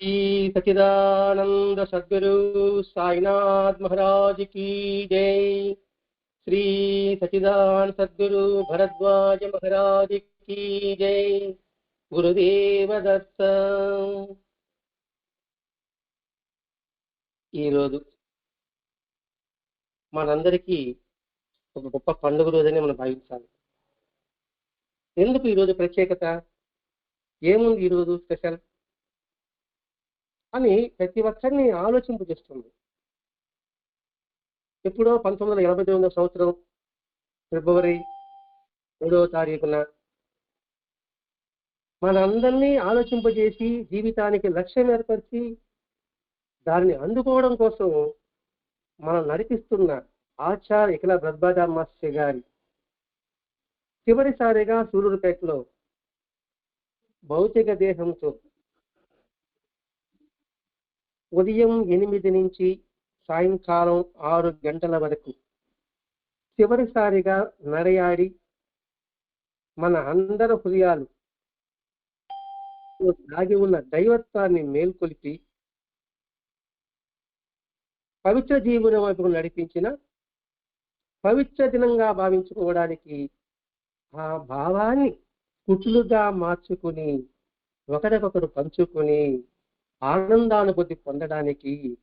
श्री सचिदानंद सद्गुरु साईनाथ महाराज की जय श्री सचिदानंद सद्गुरु भरद्वाज महाराज की जय గురుదేవ దత్త ఈరోజు మనందరికీ ఒక గొప్ప పండుగ రోజని మనం భావించాలి ఎందుకు ఈరోజు ప్రత్యేకత ఏముంది ఈరోజు స్పెషల్ అని ప్రతి ఒక్కరిని ఆలోచింపజేస్తుంది. ఎప్పుడో పంతొమ్మిది వందల ఎనభై తొమ్మిదవ సంవత్సరం ఫిబ్రవరి మూడవ తారీఖున మనందరినీ ఆలోచింపజేసి జీవితానికి లక్ష్యం ఏర్పరిచి దానిని అందుకోవడం కోసం మనం నడిపిస్తున్న ఆచార్య ఇకల బ్రద్బాదా మాస్టర్ గారి చివరిసారిగా సూర్యుడుపేటలో భౌతిక దేహంతో ఉదయం ఎనిమిది నుంచి సాయంకాలం ఆరు గంటల వరకు చివరిసారిగా నడయాడి మన అందరి హృదయాలు దాగి ఉన్న దైవత్వాన్ని మేల్కొలిపి పవిత్ర జీవనం వైపు నడిపించిన పవిత్ర దినంగా భావించుకోవడానికి ఆ భావాన్ని కుటులుగా మార్చుకుని ఒకరికొకరు పంచుకుని ఆనందానుభూతి పొందడానికి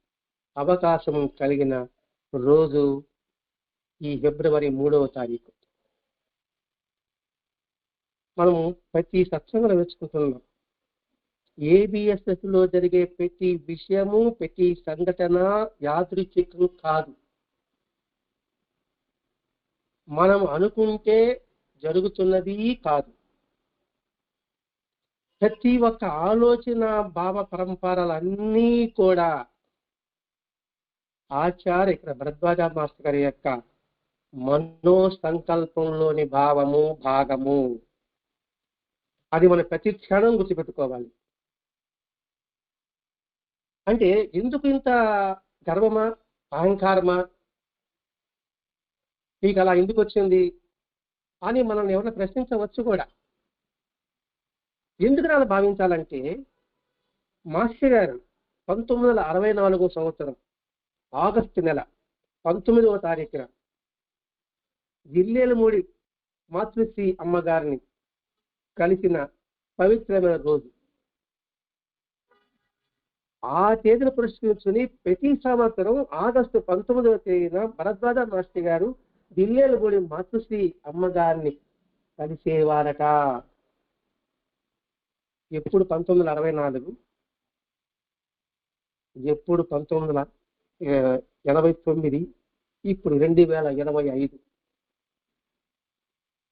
అవకాశం కలిగిన రోజు ఈ ఫిబ్రవరి మూడవ తారీఖు. మనము ప్రతి సత్సంగం నేర్చుకుంటున్నాం. ఏబిఎస్ఎస్లో జరిగే ప్రతి విషయము ప్రతి సంఘటన యాదృచ్ఛికం కాదు. మనం అనుకుంటే జరుగుతున్నది కాదు. ప్రతి ఒక్క ఆలోచన భావ పరంపరలన్నీ కూడా ఆచార్య ఇక్కడ భరద్వాజ మాస్టర్ గారి యొక్క మనో సంకల్పంలోని భావము భాగము. అది మనం ప్రతి క్షణం గుర్తుపెట్టుకోవాలి. అంటే ఎందుకు ఇంత గర్వమా? అహంకారమా? నీకు అలా ఎందుకు వచ్చింది? అని మనల్ని ఎవరైనా ప్రశ్నించవచ్చు కూడా. ఎందుకు అలా భావించాలంటే మాస్టర్ గారు పంతొమ్మిది వందల అరవై నాలుగో సంవత్సరం ఆగస్టు నెల పంతొమ్మిదవ తారీఖున జిల్లేలమూడి మాతృశ్రీ అమ్మగారిని కలిసిన పవిత్రమైన రోజు. ఆ తేదీని పురస్కరించుకుని ప్రతి సంవత్సరం ఆగస్టు పంతొమ్మిదవ తేదీన భరద్వాజ మాస్టర్ గారు దిల్లేలగూడి మాతృశ్రీ అమ్మగారిని కలిసేవారట. ఎప్పుడు పంతొమ్మిది వందల అరవై నాలుగు ఎప్పుడు పంతొమ్మిది వందల ఎనభై తొమ్మిది ఇప్పుడు రెండు వేల ఎనభై ఐదు.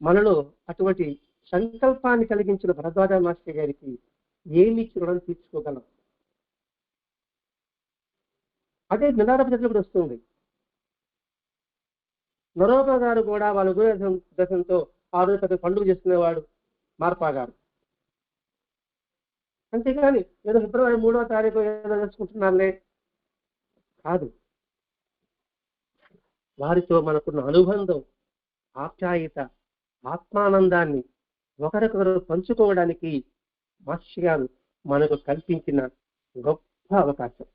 మనలో అటువంటి సంకల్పాన్ని కలిగించిన భరద్వాజ మాస్టర్ గారికి ఏమి రుణం తీర్చుకోగలం? అదే నిరారపతిప్పుడు వస్తుంది. నరోప గారు కూడా వాళ్ళ గురు దశంతో ఆ రోజు పెద్ద పండుగ చేసుకునేవాడు మార్పా గారు అంతేకాని ఏదో ఫిబ్రవరి మూడవ తారీఖు ఏదో చేసుకుంటున్నారులే. కాదు. వారితో మనకున్న అనుబంధం ఆప్యాయత ఆత్మానందాన్ని ఒకరికొకరు పంచుకోవడానికి మహర్షి గారు మనకు కల్పించిన గొప్ప అవకాశం.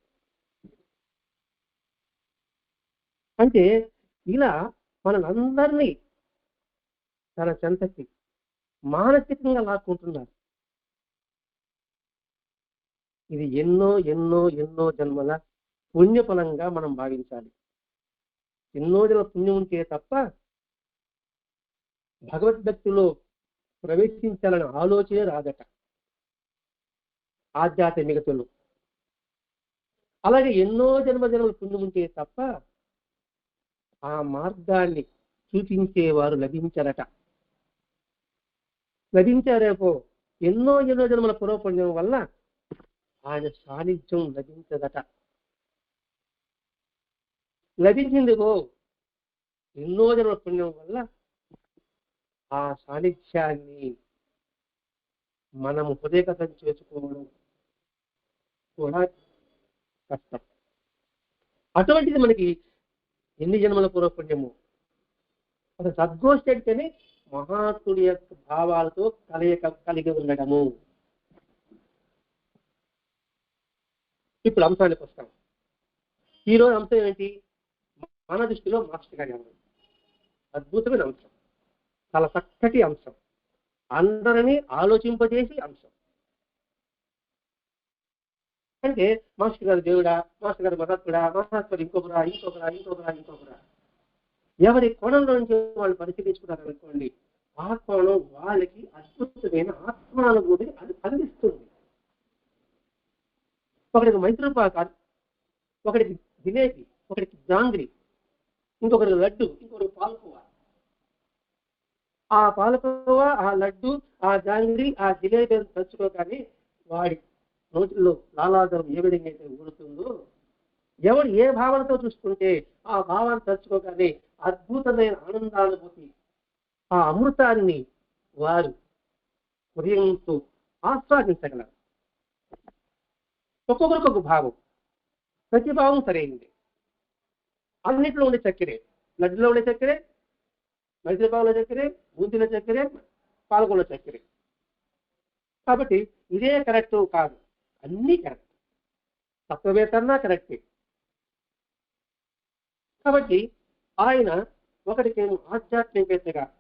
అంటే ఇలా మనందరినీ తన చెంతకి మానసికంగా లాక్కుంటున్నారు. ఇది ఎన్నో ఎన్నో ఎన్నో జన్మల పుణ్యఫలంగా మనం భావించాలి. ఎన్నో జన్మల పుణ్యం ఉంటే తప్ప భగవద్భక్తిలో ప్రవేశించాలనే ఆలోచనే రాదట. ఆధ్యాత్మికతలు. అలాగే ఎన్నో జన్మ జన్మల పుణ్యం ఉంటే తప్ప ఆ మార్గాన్ని చూపించేవారు లభించారట. లభించారేపో ఎన్నో ఎన్నో జన్మల పురోపుణ్యం వల్ల ఆయన సాన్నిధ్యం లభించదట. లభించిందిగో ఎన్నో జన్మ పుణ్యం వల్ల ఆ సాన్నిధ్యాన్ని మనం హృదయగతం చేసుకోవడం కూడా కష్టం. అటువంటిది మనకి ఎన్ని జన్మల పూర్వపుణ్యము. అసలు సద్గోష్ఠి అంటేనే మహాత్ముడి యొక్క భావాలతో కలయిక కలిగి ఉండడము. ఇప్పుడు అంశానికి వస్తాం. ఈరోజు అంశం ఏంటి మన దృష్టిలో మాస్టర్ గారి అంశం అద్భుతమైన అంశం. చాలా చక్కటి అంశం. అందరినీ ఆలోచింపజేసి అంశం. అంటే మాస్టర్ గారు దేవుడా మాస్టర్ గారు మహత్తుడా మహాత్ముడు ఇంకొకరా ఇంకొకరా ఇంకొకరా ఇంకొకరా. ఎవరి కోణంలో నుంచి వాళ్ళు పరిశీలించుకున్నారు అనుకోండి ఆ కోణం వాళ్ళకి అద్భుతమైన ఆత్మానుభూతిని అది అందిస్తుంది ఒకడికి పాక ఒకడికి జిలేబీ ఒకడికి జాంగ్రీ ఇంకొకరికి లడ్డు ఇంకొకరికి పాలకోవ. ఆ పాలకోవ ఆ లడ్డు ఆ జాంగ్రీ ఆ జిలేబీ తలుచుకోగానే వాడి నోటిలో లాలాజలం ఏ విధంగా అయితే ఊరుతుందో ఎవరు ఏ భావనతో చూసుకుంటే ఆ భావాన్ని తలుచుకోగానే అద్భుతమైన ఆనందానుభూతి ఆ అమృతాన్ని వారు హృదయంతో ఆస్వాదించగలరు. ఒక్కొక్కరికి ఒక భావం. ప్రతి భావం సరైనది. అన్నింటిలో ఉండే చక్కెరే లడ్డులో ఉండే చక్కెరే మైసూరుపావులో చక్కెరే బూందీలో చక్కెరే పాలకొండ చక్కెరే. కాబట్టి ఇదే కరెక్ట్ కాదు. అన్నీ కరెక్ట్. తత్వవేత్తన్నా కరెక్టే. కాబట్టి ఆయన ఒకరికేమో ఆధ్యాత్మికేతగా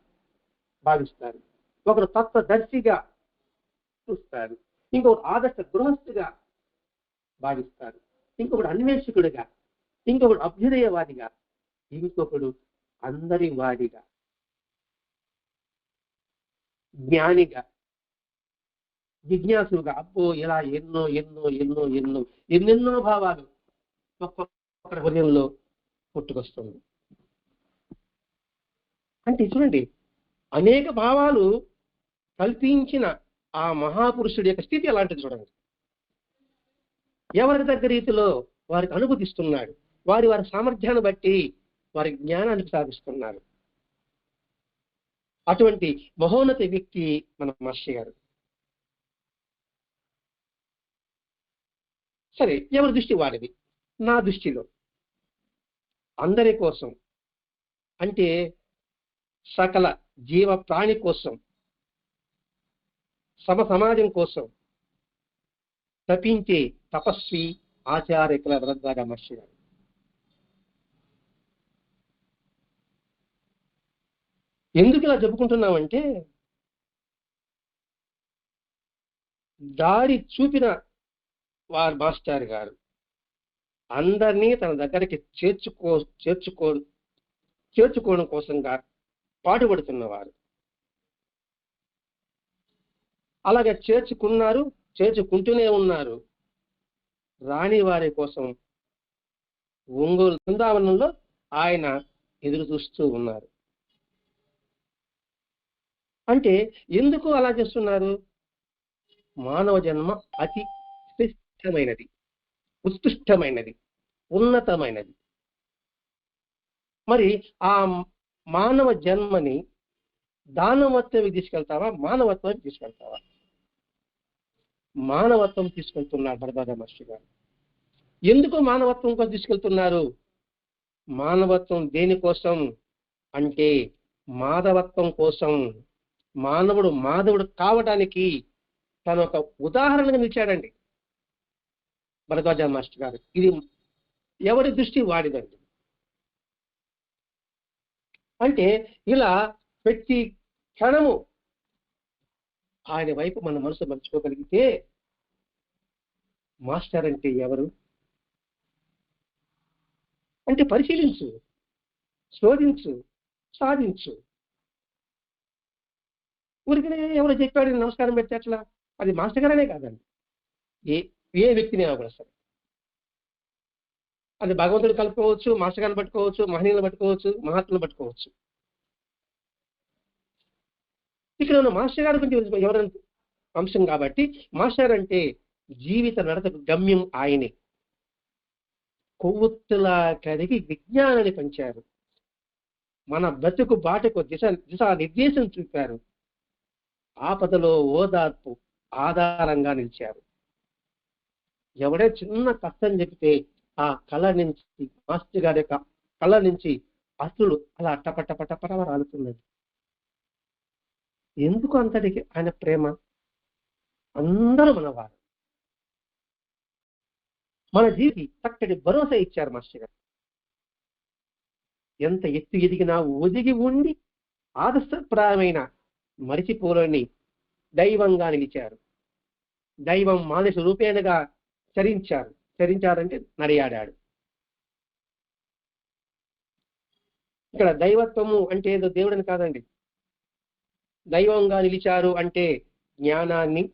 భావిస్తారు. ఒకరు తత్వదర్శిగా చూస్తారు. ఇంకొకరు ఆదర్శ గృహస్థిగా భావిస్తారు. ఇంకొకడు అన్వేషకుడిగా ఇంకొకడు అభ్యుదయవాదిగా ఇంకొకడు అందరి వాడిగా జ్ఞానిగా జిజ్ఞాసుగా అబ్బో ఇలా ఎన్నో ఎన్నో ఎన్నో ఎన్నో ఎన్నెన్నో భావాలు ఒక్కొక్క హృదయంలో పుట్టుకొస్తుంది. అంటే చూడండి అనేక భావాలు కల్పించిన ఆ మహాపురుషుడి యొక్క స్థితి ఎలాంటిది చూడండి. ఎవరి దగ్గర రీతిలో వారికి అనుభూతిస్తున్నాడు? వారి వారి సామర్థ్యాన్ని బట్టి వారి జ్ఞానాన్ని సాధిస్తున్నారు. అటువంటి మహోన్నత వ్యక్తి మన మహర్షి గారు. సరే ఎవరి దృష్టి వారిది నా దృష్టిలో. అందరి కోసం. అంటే సకల జీవ ప్రాణి కోసం. సమ సమాజం కోసం. తప్పించే తపస్వి ఆచార్యకుల వరదాగా మహర్షి గారు ఎందుకు ఇలా చెప్పుకుంటున్నామంటే దారి చూపిన వారి మాస్టర్ గారు. అందరినీ తన దగ్గరికి చేర్చుకో చేర్చుకో చేర్చుకోవడం కోసంగా పాటుపడుతున్నవారు. అలాగే చేర్చుకున్నారు చేర్చుకుంటూనే ఉన్నారు. రాణి వారి కోసం ఒంగోలు బృందావనంలో ఆయన ఎదురు చూస్తూ ఉన్నారు. అంటే ఎందుకు అలా చేస్తున్నారు? మానవ జన్మ అతి శ్రేష్టమైనది ఉత్కృష్టమైనది ఉన్నతమైనది. మరి ఆ మానవ జన్మని దానవత్వం తీసుకెళ్తావా మానవత్వానికి తీసుకెళ్తావా? మానవత్వం తీసుకెళ్తున్నారు భరదాద మహర్షి గారు. ఎందుకు మానవత్వం కోసం తీసుకెళ్తున్నారు? మానవత్వం దేనికోసం అంటే మాధవత్వం కోసం. మానవుడు మాధవుడు కావడానికి తన ఒక ఉదాహరణగా నిలిచాడండి భరద్వాజ మాస్టర్ గారు. ఇది ఎవరి దృష్టి? వాడిదండి. అంటే ఇలా ప్రతి క్షణము ఆయన వైపు మన మనసు మర్చిపోగలిగితే మాస్టర్ అంటే ఎవరు? అంటే పరిశీలించు శోధించు సాధించు. ఊరికనే ఎవరో చెప్పాడు నమస్కారం పెడితే అట్లా? అది మాస్టర్ గారనే కాదండి. ఏ ఏ వ్యక్తిని కూడా సరే. అది భగవంతుడు కలుపుకోవచ్చు మాస్టర్ గారిని పట్టుకోవచ్చు మహనీయులను పట్టుకోవచ్చు మహాత్ములను పట్టుకోవచ్చు. ఇక్కడ ఉన్న మాస్టర్ గారి గురించి ఎవరైనా అంశం కాబట్టి మాస్టర్ అంటే జీవిత నడతకు గమ్యం ఆయనే. కొవ్వొత్తుల కలిగి విజ్ఞానాన్ని పంచారు. మన బ్రతుకు బాటకు దిశ దిశ నిర్దేశం చూపారు. ఆపదలో ఓదార్పు ఆధారంగా నిలిచారు. ఎవడే చిన్న కష్టం చెప్తే ఆ కళ నుంచి మాస్టర్ గారి యొక్క కళ నుంచి అసలు అలా టపటపటపట రాలుతున్నది ఎందుకు అంతటికి ఆయన ప్రేమ? అందరూ మనవారు. మన జీవి చక్కటి భరోసా ఇచ్చారు మాస్టర్ గారు. ఎంత ఎత్తు ఎదిగినా ఒదిగి ఉండి ఆదర్శప్రాయమైన మరిచిపోలని దైవంగా నిలిచారు. దైవం మానస రూపేణగా చరించారు. చరించారంటే నడియాడాడు. ఇక్కడ దైవత్వము అంటే ఏదో దేవుడని కాదండి. దైవంగా నిలిచారు అంటే జ్ఞానాన్ని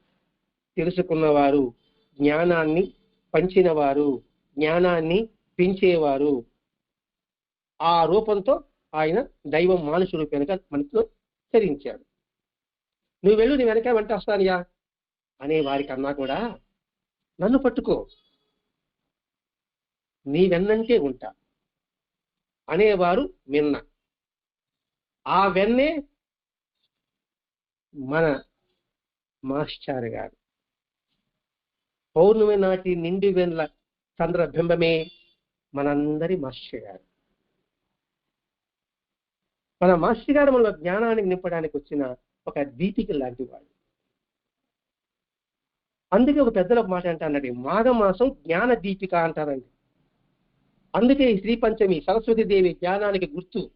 తెలుసుకున్నవారు జ్ఞానాన్ని పంచినవారు జ్ఞానాన్ని పెంచేవారు. ఆ రూపంతో ఆయన దైవం మానుష రూపేణగా మనసులో చరించాడు. నువ్వు వెళ్ళు నీ వెనక వెంట వస్తానియా అనే వారికన్నా కూడా నన్ను పట్టుకో. నీ వెన్నంటే ఉంటా అనేవారు విన్న. ఆ వెన్నే మన మాస్టర్ గారు. పౌర్ణమి నాటి నిండి వెన్ల చంద్రబింబమే మనందరి మాస్టర్ గారు. మన మాస్టర్ గారు మన జ్ఞానానికి నింపడానికి వచ్చిన ఒక దీపిక లాంటి వాడు. అందుకే ఒక పెద్దల మాట అంటానండి మాఘమాసం జ్ఞాన దీపిక అంటారండి. అందుకే ఈ శ్రీ పంచమి సరస్వతి దేవి జ్ఞానానికి గుర్తు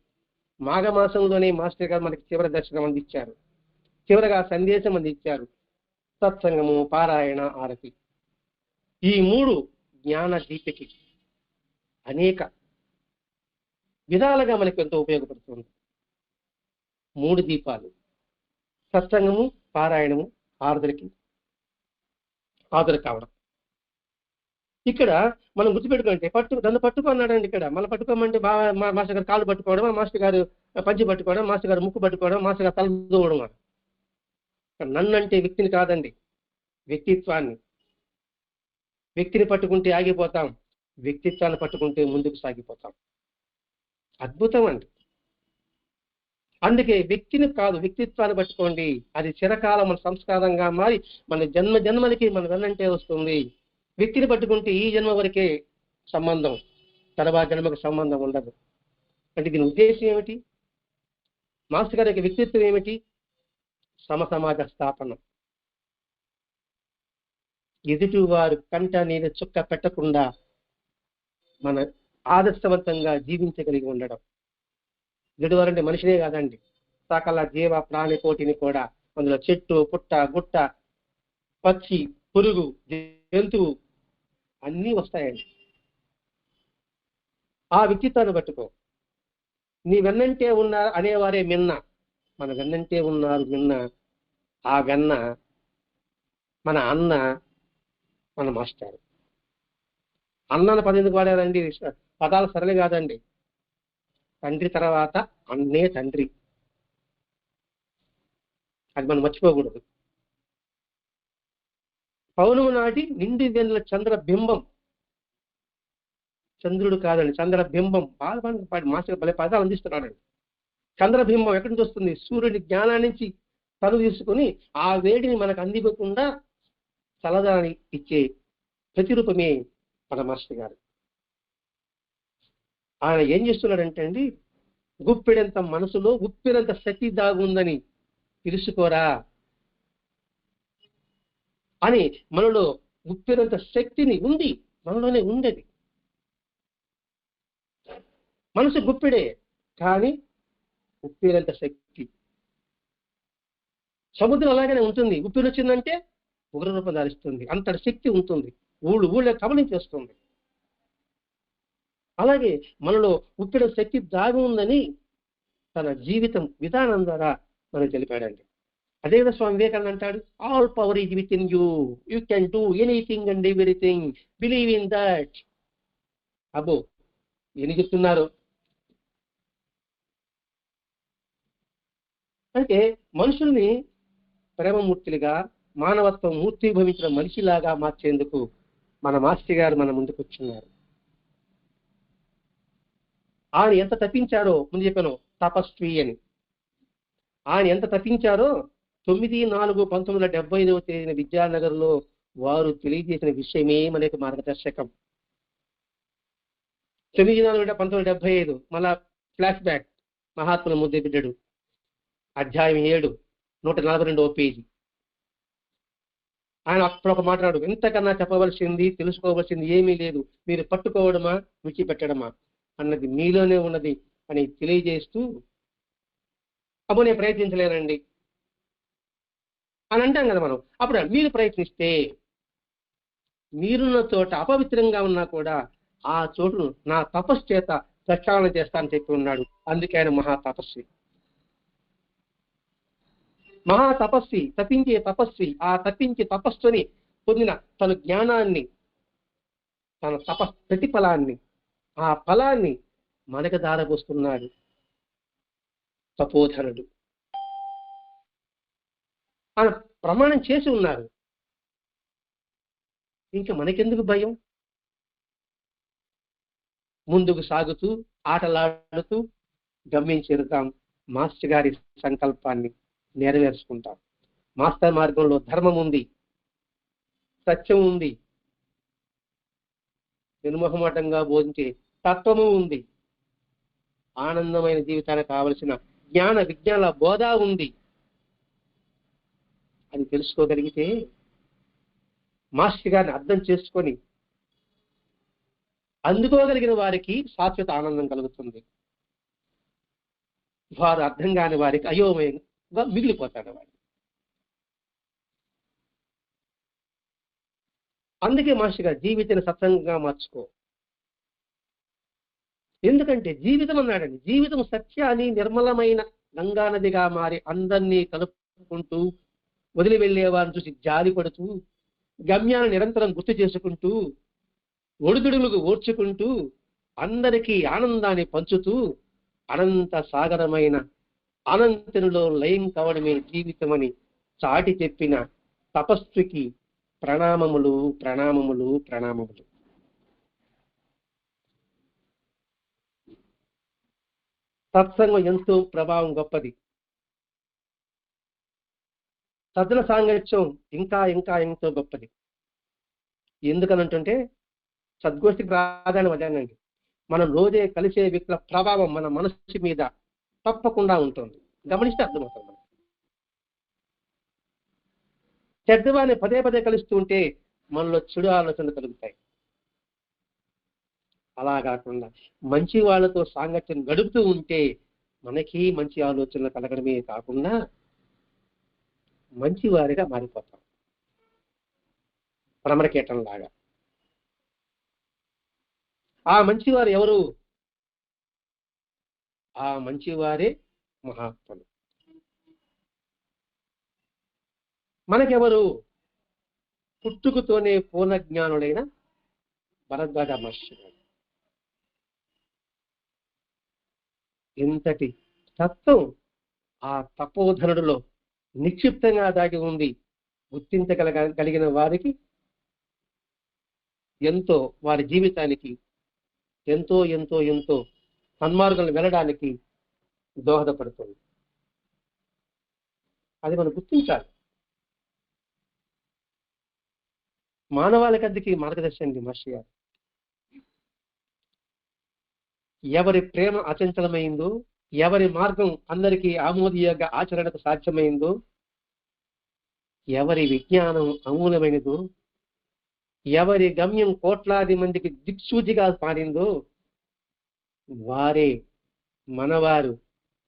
మాఘమాసంలోనే మాస్టర్ గారు మనకి చివరి దర్శనం అందించారు. చివరగా సందేశం అందించారు సత్సంగము పారాయణ ఆరతి. ఈ మూడు జ్ఞాన దీపికి అనేక విధాలుగా మనకు ఎంతో ఉపయోగపడుతుంది. మూడు దీపాలు. సత్సంగము పారాయణము ఆరుదలకి హాజరు కావడం. ఇక్కడ మనం గుర్తుపెట్టుకుంటే పట్టు నన్ను పట్టుకున్నాడండి ఇక్కడ. మనం పట్టుకోమంటే బాగా మా మాస్టర్ గారు కాళ్ళు పట్టుకోవడం మాస్టర్ గారు పంచి పట్టుకోవడం మాస్టర్ గారు ముక్కు పట్టుకోవడం మాస్టర్ గారు తల దూవడం నన్ను అంటే వ్యక్తిని కాదండి. వ్యక్తిత్వాన్ని. వ్యక్తిని పట్టుకుంటే ఆగిపోతాం. వ్యక్తిత్వాన్ని పట్టుకుంటే ముందుకు సాగిపోతాం. అద్భుతం అండి అందుకే వ్యక్తిని కాదు వ్యక్తిత్వాన్ని పట్టుకోండి. అది చిరకాలం మన సంస్కారంగా మారి మన జన్మ జన్మలకి మన వెన్నంటే వస్తుంది. వ్యక్తిని పట్టుకుంటే ఈ జన్మ వరకే సంబంధం. తర్వాత జన్మకు సంబంధం ఉండదు. అంటే దీని ఉద్దేశం ఏమిటి? మాస్టర్ గారి యొక్క వ్యక్తిత్వం ఏమిటి? సమసమాజ స్థాపన. ఎదుటివారు కంట నేను చుక్క పెట్టకుండా మన ఆదర్శవంతంగా జీవించగలిగి ఉండడం. ఎదుటివారంటే మనిషినే కాదండి. సకల జీవ ప్రాణి కోటిని కూడా అందులో చెట్టు పుట్ట గుట్ట పక్షి పురుగు జంతువు అన్నీ వస్తాయండి. ఆ వ్యక్తిత్వాన్ని పట్టుకో నీ వెన్నంటే ఉన్న అనేవారే మిన్న. మన వెన్నంటే ఉన్నారు నిన్న ఆ వెన్న మన అన్న మన మాస్టర్. అన్న పదం ఎందుకు వాడారండి? పదాలు సరళి కాదండి. తండ్రి తర్వాత అన్నే తండ్రి. అది మనం మర్చిపోకూడదు. పౌర్ణమి నాటి నిండి వెన్నెల చంద్ర బింబం. చంద్రుడు కాదండి చంద్ర బింబం. బాగా మాస్టర్ భలే పదాలు అందిస్తున్నాడండి. చంద్రబింబం ఎక్కడి నుంచి వస్తుంది? సూర్యుడి జ్ఞానాన్ని నుంచి తను తీసుకుని ఆ వేడిని మనకు అందివ్వకుండా చల్లదాన్ని ఇచ్చే ప్రతిరూపమే మన మాస్టర్ గారు. ఆయన ఏం చేస్తున్నాడంటే అండి గుప్పెడంత మనసులో ఉప్పినంత శక్తి దాగుందని తెలుసుకోరా అని మనలో ఉప్పినంత శక్తిని ఉంది మనలోనే ఉండేది. మనసు గుప్పిడే కానీ ఉప్పినంత శక్తి. సముద్రం అలాగనే ఉంటుంది. ఉప్పిరి వచ్చిందంటే ఉగ్ర రూపం ధరిస్తుంది అంతటి శక్తి ఉంటుంది. ఊళ్ళు ఊళ్ళో కబలించేస్తుంది అలాగే మనలో ఉప్పిన శక్తి దాగి ఉందని తన జీవితం విధానం ద్వారా మనకు తెలిపాడండి. అదేవిధంగా స్వామి వివేకానంద అంటాడు all power is within you you can do anything and everything believe in that అబ్బో ఎన్ని చెప్తున్నారు? అంటే మనుషుల్ని ప్రేమమూర్తులుగా మానవత్వం మూర్తిభవించిన మనిషిలాగా మార్చేందుకు మన మాస్టి గారు మన ముందుకు వచ్చున్నారు ఆయన ఎంత తప్పించాడో ముందు చెప్పాను తపస్వి అని. ఆయన ఎంత తప్పించారో తొమ్మిది నాలుగు పంతొమ్మిది వందల డెబ్బై ఐదవ తేదీన విద్యానగర్లో వారు తెలియజేసిన విషయమే మనకి మార్గదర్శకం. తొమ్మిది నాలుగు పంతొమ్మిది వందల డెబ్బై ఐదు మళ్ళా ఫ్లాష్ బ్యాక్ మహాత్ముల ముద్దె బిడ్డడు అధ్యాయం ఏడు నూట నలభై రెండవ పేజీ. ఆయన అప్పుడు ఒక మాట్లాడు ఇంతకన్నా చెప్పవలసింది తెలుసుకోవలసింది ఏమీ లేదు. మీరు పట్టుకోవడమా విడిచిపెట్టడమా? అన్నది మీలోనే ఉన్నది అని తెలియజేస్తూ అప్పుడు నేను ప్రయత్నించలేనండి అని అంటాం కదా మనం. అప్పుడు మీరు ప్రయత్నిస్తే మీరున్న చోట అపవిత్రంగా ఉన్నా కూడా ఆ చోటును నా తపస్సు చేత ప్రక్షాళన చేస్తానని చెప్పి ఉన్నాడు. అందుకే ఆయన మహా తపస్వి మహా తపస్వి తప్పించే తపస్వి ఆ తప్పించే తపస్సుని పొందిన తన జ్ఞానాన్ని తన తప ప్రతిఫలాన్ని ఆ ఫలాన్ని మనకు దారబోస్తున్నాడు తపోధనుడు ఆయన ప్రమాణం చేసి ఉన్నారు. ఇంకా మనకెందుకు భయం? ముందుకు సాగుతూ ఆటలాడుతూ గమ్యం చేరుతాం మాస్టర్ గారి సంకల్పాన్ని. నెరవేర్చుకుంటాం. మాస్టర్ మార్గంలో ధర్మం ఉంది. సత్యం ఉంది. నిర్మోహమాటంగా బోధించే తత్వము ఉంది. ఆనందమైన జీవితానికి కావలసిన జ్ఞాన విజ్ఞాన బోధ ఉంది. అని తెలుసుకోగలిగితే మాస్టర్ గారిని అర్థం చేసుకొని అందుకోగలిగిన వారికి శాశ్వత ఆనందం కలుగుతుంది. వారు అర్థం కాని వారికి అయోమయం మిగిలిపోతాడు వాడు. అందుకే మాస్టర్ గారు జీవితాన్ని సత్సంగంగా మార్చుకో. ఎందుకంటే జీవితం అన్నాడండి జీవితం సత్యాన్ని నిర్మలమైన గంగానదిగా మారి అందరినీ కలుపుకుంటూ వదిలి వెళ్ళే వారిని చూసి జాలి పడుతూ గమ్యాన్ని నిరంతరం గుర్తు చేసుకుంటూ ఒడిదుడుగులకు ఓర్చుకుంటూ అందరికీ ఆనందాన్ని పంచుతూ అనంత సాగరమైన అనంతునిలో లయం కావడమే జీవితమని చాటి చెప్పిన తపస్సుకి ప్రణామములు ప్రణామములు ప్రణామములు. సత్సంగం ఎంతో ప్రభావం గొప్పది. సజ్జన సాంగత్యం ఇంకా ఇంకా ఎంతో గొప్పది. ఎందుకనంటుంటే సద్గోష్ఠికి ప్రాధాన్యం అదేనండి మనం రోజే కలిసే వ్యక్తుల ప్రభావం మన మనస్సు మీద తప్పకుండా ఉంటుంది. గమనిస్తే అర్థమవుతుంది మనకి. చెడ్డవాన్ని పదే పదే కలుస్తూ ఉంటే మనలో చెడు ఆలోచనలు కలుగుతాయి. అలా కాకుండా మంచి వాళ్ళతో సాంగత్యం గడుపుతూ ఉంటే మనకి మంచి ఆలోచనలు కలగడమే కాకుండా మంచి వారిగా మారిపోతాం. భ్రమరకీటం లాగా ఆ మంచివారు ఎవరు? ఆ మంచివారే మహాత్ములు. మనకెవరు? పుట్టుకతోనే పూర్ణ జ్ఞానుడైన భరద్వాజ మహర్షి ఇంతటి తత్వం ఆ తపోధనుడిలో నిక్షిప్తంగా దాగి ఉంది గుర్తించగలగ కలిగిన వారికి ఎంతో వారి జీవితానికి ఎంతో ఎంతో ఎంతో సన్మార్గంలో వెళ్ళడానికి దోహదపడుతుంది. అది మనం గుర్తించాలి. మానవాళికి అద్దెకి మార్గదర్శనం మహర్షి గారు. ఎవరి ప్రేమ అచంచలమైందో ఎవరి మార్గం అందరికీ ఆమోదయోగ ఆచరణకు సాధ్యమైందో ఎవరి విజ్ఞానం అమూలమైనదో ఎవరి గమ్యం కోట్లాది మందికి దిక్సూచిగా మారిందో వారే మనవారు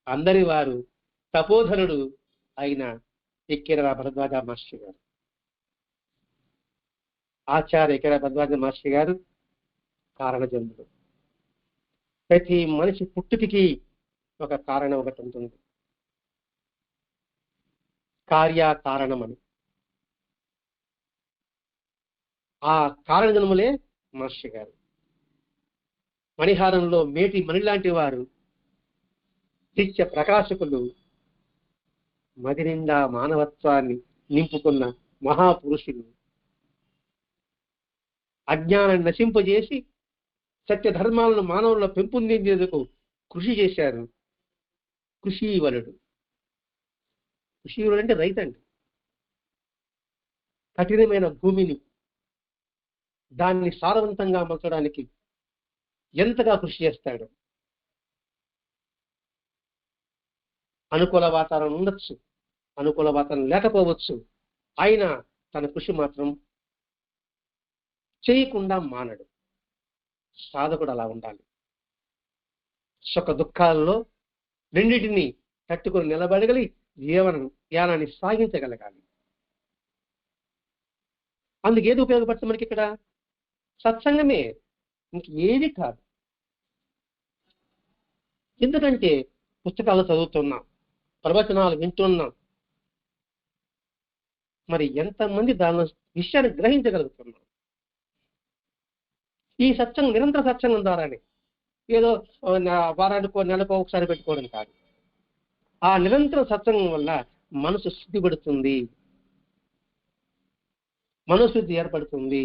అందరి వారు తపోధనుడు అయిన ఎక్కిర భరద్వాజ మహర్షి గారు. ఆచార్య ఎక్కిర భరద్వాజ మహర్షి గారు కారణజన్ముడు. ప్రతి మనిషి పుట్టుకి ఒక కారణం ఒకటి ఉంటుంది. కార్యకారణమని. ఆ కారణజన్ములే మహర్షి గారు. మణిహారంలో మేటి మణిలాంటి వారు నిత్య ప్రకాశకులు మది నిండా మానవత్వాన్ని నింపుకున్న మహాపురుషులు. అజ్ఞానాన్ని నశింపజేసి సత్య ధర్మాలను మానవుల్లో పెంపొందించేందుకు కృషి చేశారు కృషీవలుడు కృషీవలుడు అంటే రైతండి కఠినమైన భూమిని దాన్ని సారవంతంగా మలచడానికి ఎంతగా కృషి చేస్తాడు? అనుకూల వాతావరణం ఉండొచ్చు అనుకూల వాతావరణం లేకపోవచ్చు ఆయన తన కృషి మాత్రం చేయకుండా మానడు. సాధకుడు అలా ఉండాలి. సుఖ దుఃఖాల్లో రెండింటినీ తట్టుకొని నిలబడగలి జీవన యానాన్ని సాగించగలగాలి. అందుకు ఏది ఉపయోగపడుతుంది మనకి ఇక్కడ? సత్సంగమే ఇంక ఏది కాదు. ఎందుకంటే పుస్తకాలు చదువుతున్నాం ప్రవచనాలు వింటున్నాం మరి ఎంతమంది దాని విషయాన్ని గ్రహించగలుగుతున్నాం? ఈ సత్సంగం నిరంతర సత్సంగం ద్వారానే ఏదో ఆ, వారానికో నెలకో ఒకసారి పెట్టుకోవడం కాదు. ఆ నిరంతర సత్సంగం వల్ల మనసు శుద్ధి పడుతుంది మనోశుద్ధి ఏర్పడుతుంది.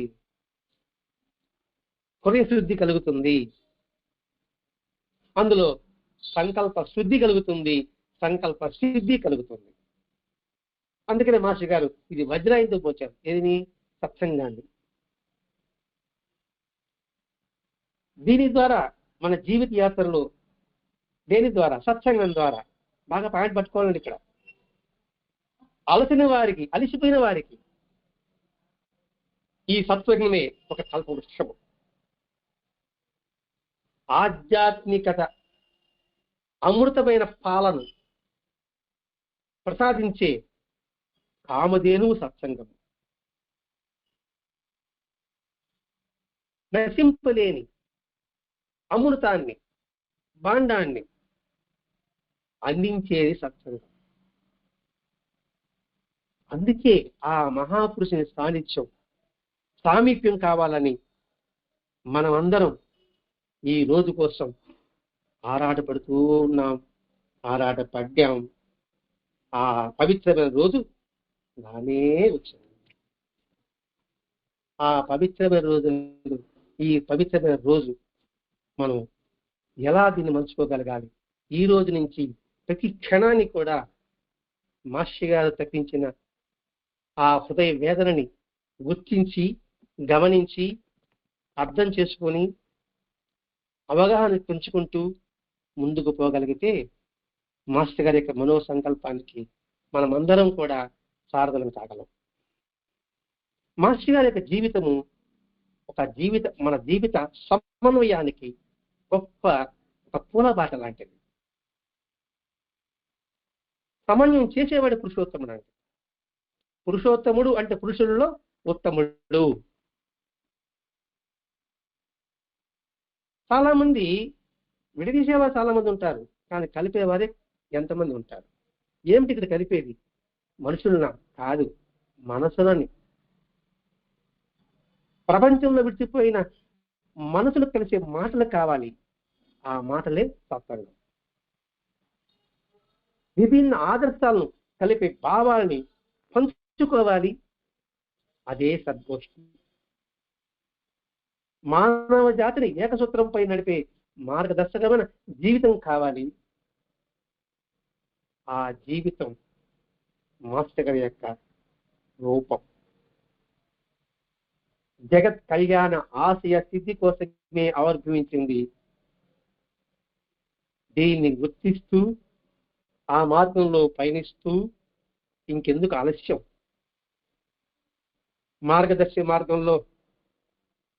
హృదయ శుద్ధి కలుగుతుంది. అందులో సంకల్ప శుద్ధి కలుగుతుంది. సంకల్ప సిద్ధి కలుగుతుంది. అందుకనే మాస్టి గారు ఇది వజ్రాయంతో పోచారు ఏది? సత్సంగాన్ని. దీని ద్వారా మన జీవిత యాత్రలో దేని ద్వారా? సత్సంగం ద్వారా. బాగా పాయింట్ పట్టుకోవాలండి ఇక్కడ. అలసిన వారికి అలిసిపోయిన వారికి ఈ సత్సంగమే ఒక కల్ప వృక్షము ఆధ్యాత్మికత అమృతమైన పాలను ప్రసాదించే కామధేనువు సత్సంగం నశింపలేని అమృతాన్ని బాండాన్ని అందించేది సత్సంగం. అందుకే ఆ మహాపురుషుని సాన్నిధ్యం సామీప్యం కావాలని మనమందరం ఈ రోజు కోసం ఆరాటపడుతూ ఉన్నాం ఆరాట పడ్డాం ఆ పవిత్రమైన రోజు నానే వచ్చింది. ఆ పవిత్రమైన రోజు ఈ పవిత్రమైన రోజు మనం ఎలా దీన్ని మలుచుకోగలగాలి? ఈ రోజు నుంచి ప్రతి క్షణాన్ని కూడా మాస్టి గారు తప్పించిన ఆ హృదయ వేదనని గుర్తించి గమనించి అర్థం చేసుకొని అవగాహన పెంచుకుంటూ ముందుకు పోగలిగితే మాస్టర్ గారి యొక్క మనో సంకల్పానికి మనమందరం కూడా సారథలు కాగలం. మాస్టర్ గారి యొక్క జీవితము ఒక జీవిత మన జీవిత సమన్వయానికి గొప్ప ఒక పూలబాట లాంటిది. సమన్వయం చేసేవాడు పురుషోత్తముడు అంటే. పురుషోత్తముడు అంటే పురుషులలో ఉత్తముడు. చాలా మంది విడదీసేవారు చాలా మంది ఉంటారు కానీ కలిపేవారే ఎంతమంది ఉంటారు? ఏమిటి ఇక్కడ కలిపేది? మనుషులనా? కాదు మనసులని. ప్రపంచంలో విడిచిపోయిన మనసులు కలిసే మాటలు కావాలి. ఆ మాటలే సత్సంగం. విభిన్న ఆదర్శాలను కలిపే భావాలని పంచుకోవాలి. అదే సద్గోష్ఠి. మానవ జాతిని ఏకసూత్రంపై నడిపే మార్గదర్శకమైన జీవితం కావాలి. ఆ జీవితం మాస్టర్ గారి యొక్క రూపం. జగత్ కళ్యాణ ఆశయ సిద్ధి కోసమే ఆవిర్భవించింది. దీన్ని గుర్తిస్తూ ఆ మార్గంలో పయనిస్తూ ఇంకెందుకు ఆలస్యం? మార్గదర్శి మార్గంలో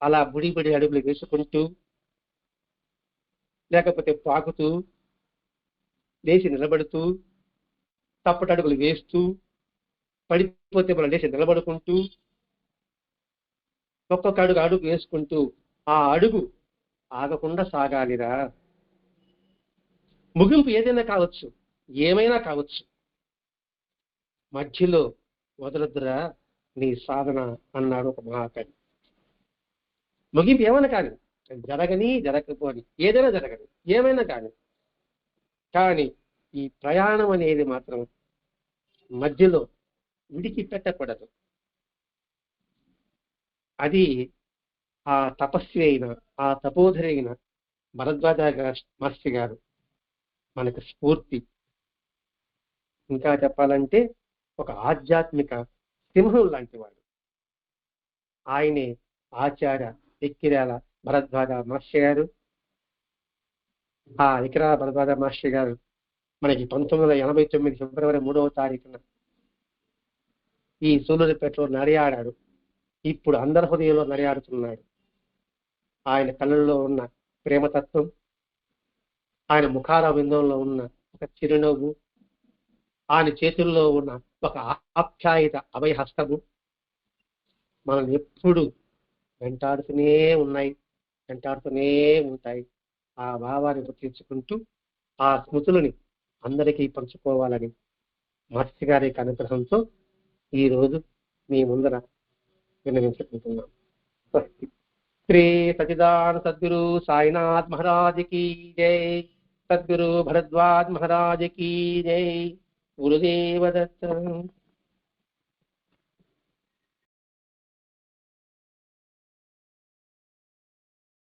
అలా బుడి బుడి అడుగులు వేసుకుంటూ లేకపోతే పాకుతూ లేచి నిలబడుతూ తప్పటి అడుగులు వేస్తూ పడిపోతే మనం లేచి నిలబడుకుంటూ ఒక్కొక్క అడుగు అడుగు వేసుకుంటూ ఆ అడుగు ఆగకుండా సాగాలిరా. ముగింపు ఏదైనా కావచ్చు ఏమైనా కావచ్చు. మధ్యలో వదలద్దురా నీ సాధన అన్నాడు ఒక మహాకవి. ముగింపు ఏమైనా కానీ జరగని జరగకపోని. ఏదైనా జరగని ఏమైనా కానీ కానీ ఈ ప్రయాణం అనేది మాత్రం మధ్యలో విడిచిపెట్టకూడదు. అది ఆ తపస్వి అయిన ఆ తపోధరి అయిన భరద్వాజ గా- గారు మనకు స్ఫూర్తి. ఇంకా చెప్పాలంటే ఒక ఆధ్యాత్మిక సింహం లాంటి వాడు. ఆయనే ఆచార్య ఎక్కిరాల భరద్వాజ మహర్షి గారు. ఆ ఎకిరాల భరద్వాజ మహర్షి గారు మనకి పంతొమ్మిది వందల ఎనభై తొమ్మిది ఫిబ్రవరి మూడవ తారీఖున ఈ సూలూరుపేటలో నడియాడాడు. ఇప్పుడు అందరి హృదయంలో నడియాడుతున్నాడు. ఆయన కళ్ళల్లో ఉన్న ప్రేమతత్వం ఆయన ముఖార బృందంలో ఉన్న ఒక చిరునవ్వు ఆయన చేతుల్లో ఉన్న ఒక ఆప్యాయత అభయహస్తము మనల్ని ఎప్పుడు వెంటాడుతూనే ఉన్నాయి వెంటాడుతూనే ఉంటాయి. ఆ భావాన్ని గుర్తించుకుంటూ ఆ స్మృతులని అందరికీ పంచుకోవాలని మహర్షి గారి యొక్క అనుగ్రహంతో ఈరోజు మీ ముందర విన్నవించుకుంటున్నాం శ్రీ సచిదాన సద్గురు సాయినాథ్ మహారాజ్ కీ జై. సద్గురు భరద్వాజ్ మహారాజ్ కీ జై. గురుదేవదత్త